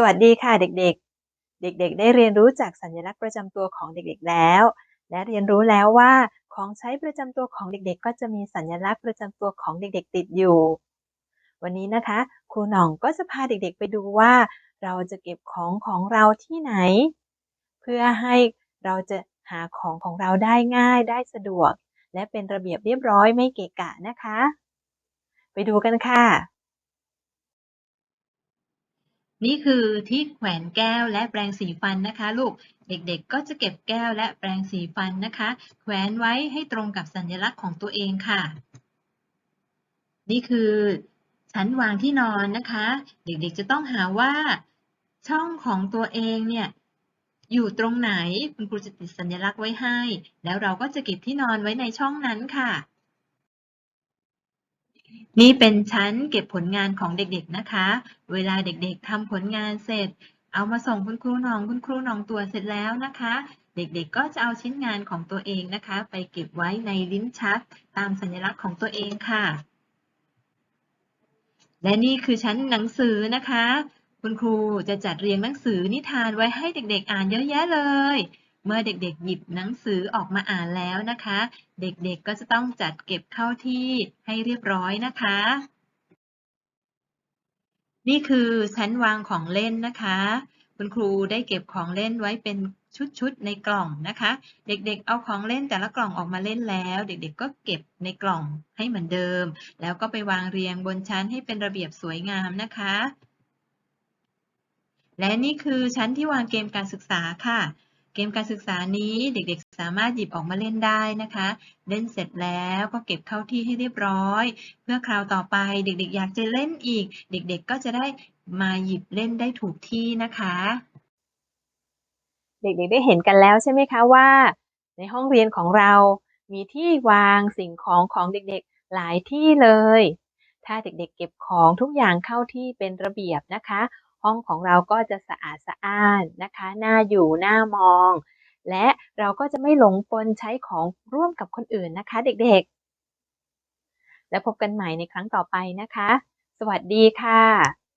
สวัสดีค่ะเด็กๆ เด็กๆ ได้เรียนรู้จากสัญลักษณ์ประจำตัวของเด็กๆแล้ว และเรียนรู้แล้วว่าของใช้ประจำตัวของเด็กๆ ก็จะมีสัญลักษณ์ประจำตัวของเด็กๆ ติดอยู่ วันนี้นะคะครูหน่องก็จะพาเด็กๆ ไปดูว่า เราจะเก็บของของเราที่ไหน เพื่อให้เราจะหาของของเราได้ง่ายได้สะดวก และเป็นระเบียบเรียบร้อยไม่เกะกะนะคะ ไปดูกันค่ะ นี่คือที่แขวนแก้วและแปรงสีฟันนะคะ ลูก เด็กๆ ก็จะเก็บแก้วและแปรงสีฟันนะคะ แขวนไว้ให้ตรงกับสัญลักษณ์ของตัวเองค่ะ นี่คือชั้นวางที่นอนนะคะ เด็กๆ จะต้องหาว่า ช่องของตัวเองเนี่ยอยู่ตรงไหนคุณครูจะติดสัญลักษณ์ไว้ให้ แล้วเราก็จะเก็บที่นอนไว้ในช่องนั้นค่ะ นี่เป็นชั้นเก็บผลงานของเด็กๆนะคะ เวลาเด็กๆทำผลงานเสร็จ เอามาส่งคุณครูน้องคุณครูน้องตรวเสร็จแล้วนะคะ เด็กๆก็จะเอาชิ้นงานของตัวเองนะคะ ไปเก็บไว้ในลิ้นชัก ตามสัญลักษณ์ของตัวเองค่ะ และนี่คือชั้นหนังสือนะคะ คุณครูจะจัดเรียงหนังสือนิทานไว้ให้เด็กๆอ่านเยอะแยะเลย เมื่อเด็กๆ หยิบหนังสือออกมาอ่านแล้วนะคะ เด็กๆ ก็จะต้องจัดเก็บเข้าที่ให้เรียบร้อยนะคะ นี่คือชั้นวางของเล่นนะคะ คุณครูได้เก็บของเล่นไว้เป็นชุดๆ ในกล่องนะคะ เด็กๆ เอาของเล่นแต่ละกล่องออกมาเล่นแล้ว เด็กๆ ก็เก็บในกล่องให้เหมือนเดิม แล้วก็ไปวางเรียงบนชั้นให้เป็นระเบียบสวยงามนะคะ และนี่คือชั้นที่วางเกมการศึกษาค่ะ เกมการศึกษานี้เด็กๆ สามารถหยิบออกมาเล่นได้นะคะ เล่นเสร็จแล้วก็เก็บเข้าที่ให้เรียบร้อย เพื่อคราวต่อไปเด็กๆ อยากจะเล่นอีก เด็กๆ ก็จะได้มาหยิบเล่นได้ถูกที่นะคะ เด็กๆ ได้เห็นกันแล้วใช่ไหมคะว่า ในห้องเรียนของเรามีที่วางสิ่งของของเด็กๆ หลายที่เลย ถ้าเด็กๆ เก็บของทุกอย่างเข้าที่เป็นระเบียบนะคะ ห้องของเราก็จะสะอาดสะอ้านนะคะน่าอยู่น่ามอง และเราก็จะไม่หลงปนใช้ของร่วมกับคนอื่นนะคะ เด็กๆ แล้วพบกันใหม่ในครั้งต่อไปนะคะ สวัสดีค่ะ